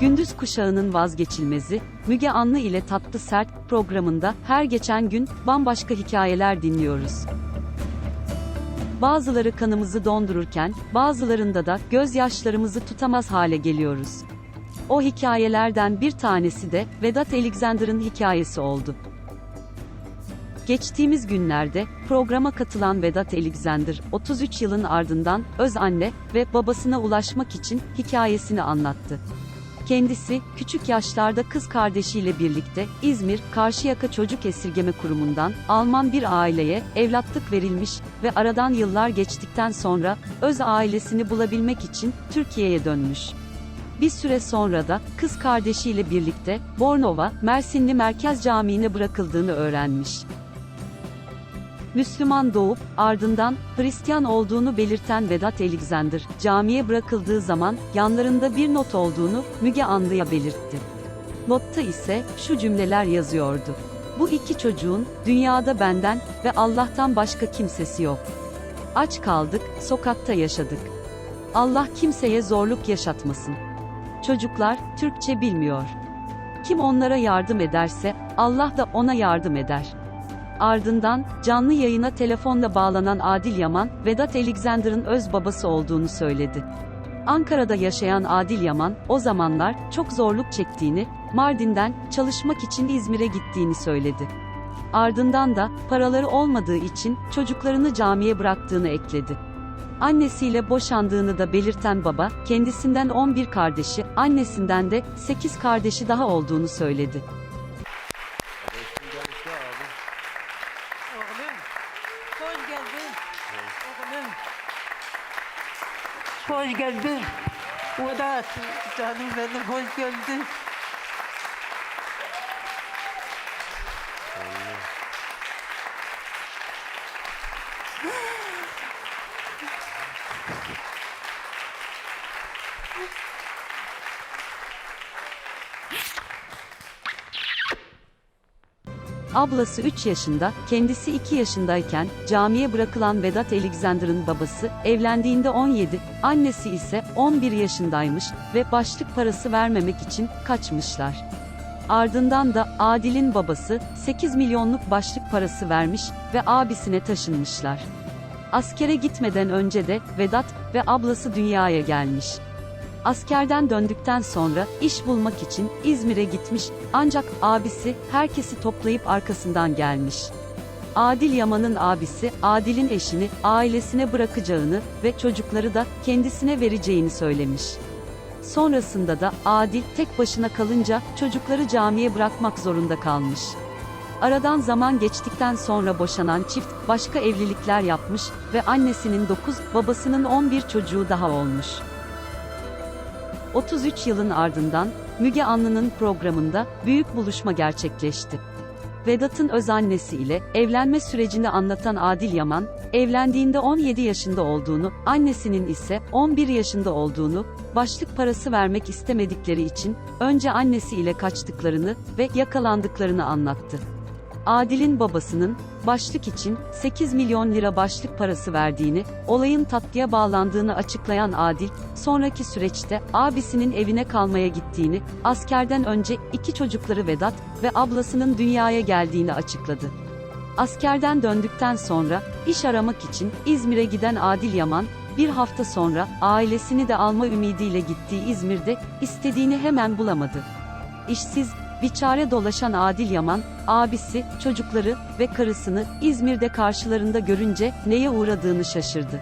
Gündüz Kuşağı'nın vazgeçilmezi, Müge Anlı ile Tatlı Sert programında her geçen gün bambaşka hikayeler dinliyoruz. Bazıları kanımızı dondururken, bazılarında da gözyaşlarımızı tutamaz hale geliyoruz. O hikayelerden bir tanesi de Vedat Alexander'ın hikayesi oldu. Geçtiğimiz günlerde programa katılan Vedat Alexander, 33 yılın ardından öz anne ve babasına ulaşmak için hikayesini anlattı. Kendisi, küçük yaşlarda kız kardeşiyle birlikte İzmir Karşıyaka Çocuk Esirgeme Kurumu'ndan Alman bir aileye evlatlık verilmiş ve aradan yıllar geçtikten sonra öz ailesini bulabilmek için Türkiye'ye dönmüş. Bir süre sonra da kız kardeşiyle birlikte Bornova, Mersinli Merkez Camii'ne bırakıldığını öğrenmiş. Müslüman doğup ardından Hristiyan olduğunu belirten Vedat Alexander, camiye bırakıldığı zaman yanlarında bir not olduğunu Müge Anlı'ya belirtti. Notta ise şu cümleler yazıyordu. Bu iki çocuğun dünyada benden ve Allah'tan başka kimsesi yok. Aç kaldık, sokakta yaşadık. Allah kimseye zorluk yaşatmasın. Çocuklar Türkçe bilmiyor. Kim onlara yardım ederse Allah da ona yardım eder. Ardından canlı yayına telefonla bağlanan Adil Yaman, Vedat Alexander'ın öz babası olduğunu söyledi. Ankara'da yaşayan Adil Yaman, o zamanlar çok zorluk çektiğini, Mardin'den çalışmak için İzmir'e gittiğini söyledi. Ardından da paraları olmadığı için çocuklarını camiye bıraktığını ekledi. Annesiyle boşandığını da belirten baba, kendisinden 11 kardeşi, annesinden de 8 kardeşi daha olduğunu söyledi. Hoş geldin. Vedat, canım benim hoş geldin. Ablası 3 yaşında, kendisi 2 yaşındayken camiye bırakılan Vedat Alexander'ın babası evlendiğinde 17, annesi ise 11 yaşındaymış ve başlık parası vermemek için kaçmışlar. Ardından da Adil'in babası 8 milyonluk başlık parası vermiş ve abisine taşınmışlar. Askere gitmeden önce de Vedat ve ablası dünyaya gelmiş. Askerden döndükten sonra iş bulmak için İzmir'e gitmiş ancak abisi herkesi toplayıp arkasından gelmiş. Adil Yaman'ın abisi Adil'in eşini ailesine bırakacağını ve çocukları da kendisine vereceğini söylemiş. Sonrasında da Adil tek başına kalınca çocukları camiye bırakmak zorunda kalmış. Aradan zaman geçtikten sonra boşanan çift başka evlilikler yapmış ve annesinin 9, babasının 11 çocuğu daha olmuş. 33 yılın ardından Müge Anlı'nın programında büyük buluşma gerçekleşti. Vedat'ın öz annesi ile evlenme sürecini anlatan Adil Yaman, evlendiğinde 17 yaşında olduğunu, annesinin ise 11 yaşında olduğunu, başlık parası vermek istemedikleri için önce annesi ile kaçtıklarını ve yakalandıklarını anlattı. Adil'in babasının başlık için 8 milyon lira başlık parası verdiğini, olayın tatlıya bağlandığını açıklayan Adil, sonraki süreçte abisinin evine kalmaya gittiğini, askerden önce iki çocukları Vedat ve ablasının dünyaya geldiğini açıkladı. Askerden döndükten sonra iş aramak için İzmir'e giden Adil Yaman, bir hafta sonra ailesini de alma ümidiyle gittiği İzmir'de istediğini hemen bulamadı. İşsiz, biçare dolaşan Adil Yaman, abisi, çocukları ve karısını İzmir'de karşılarında görünce neye uğradığını şaşırdı.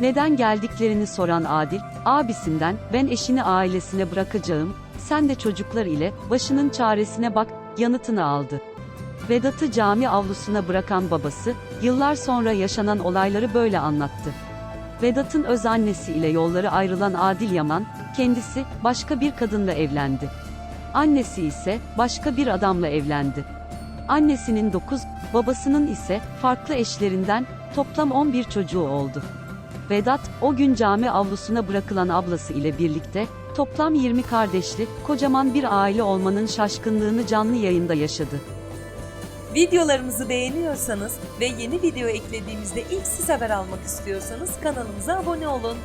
Neden geldiklerini soran Adil, abisinden ben eşini ailesine bırakacağım, sen de çocuklar ile başının çaresine bak yanıtını aldı. Vedat'ı cami avlusuna bırakan babası, yıllar sonra yaşanan olayları böyle anlattı. Vedat'ın öz annesi ile yolları ayrılan Adil Yaman, kendisi başka bir kadınla evlendi. Annesi ise başka bir adamla evlendi. Annesinin 9, babasının ise farklı eşlerinden toplam 11 çocuğu oldu. Vedat, o gün cami avlusuna bırakılan ablası ile birlikte toplam 20 kardeşli, kocaman bir aile olmanın şaşkınlığını canlı yayında yaşadı. Videolarımızı beğeniyorsanız ve yeni video eklediğimizde ilk siz haber almak istiyorsanız kanalımıza abone olun.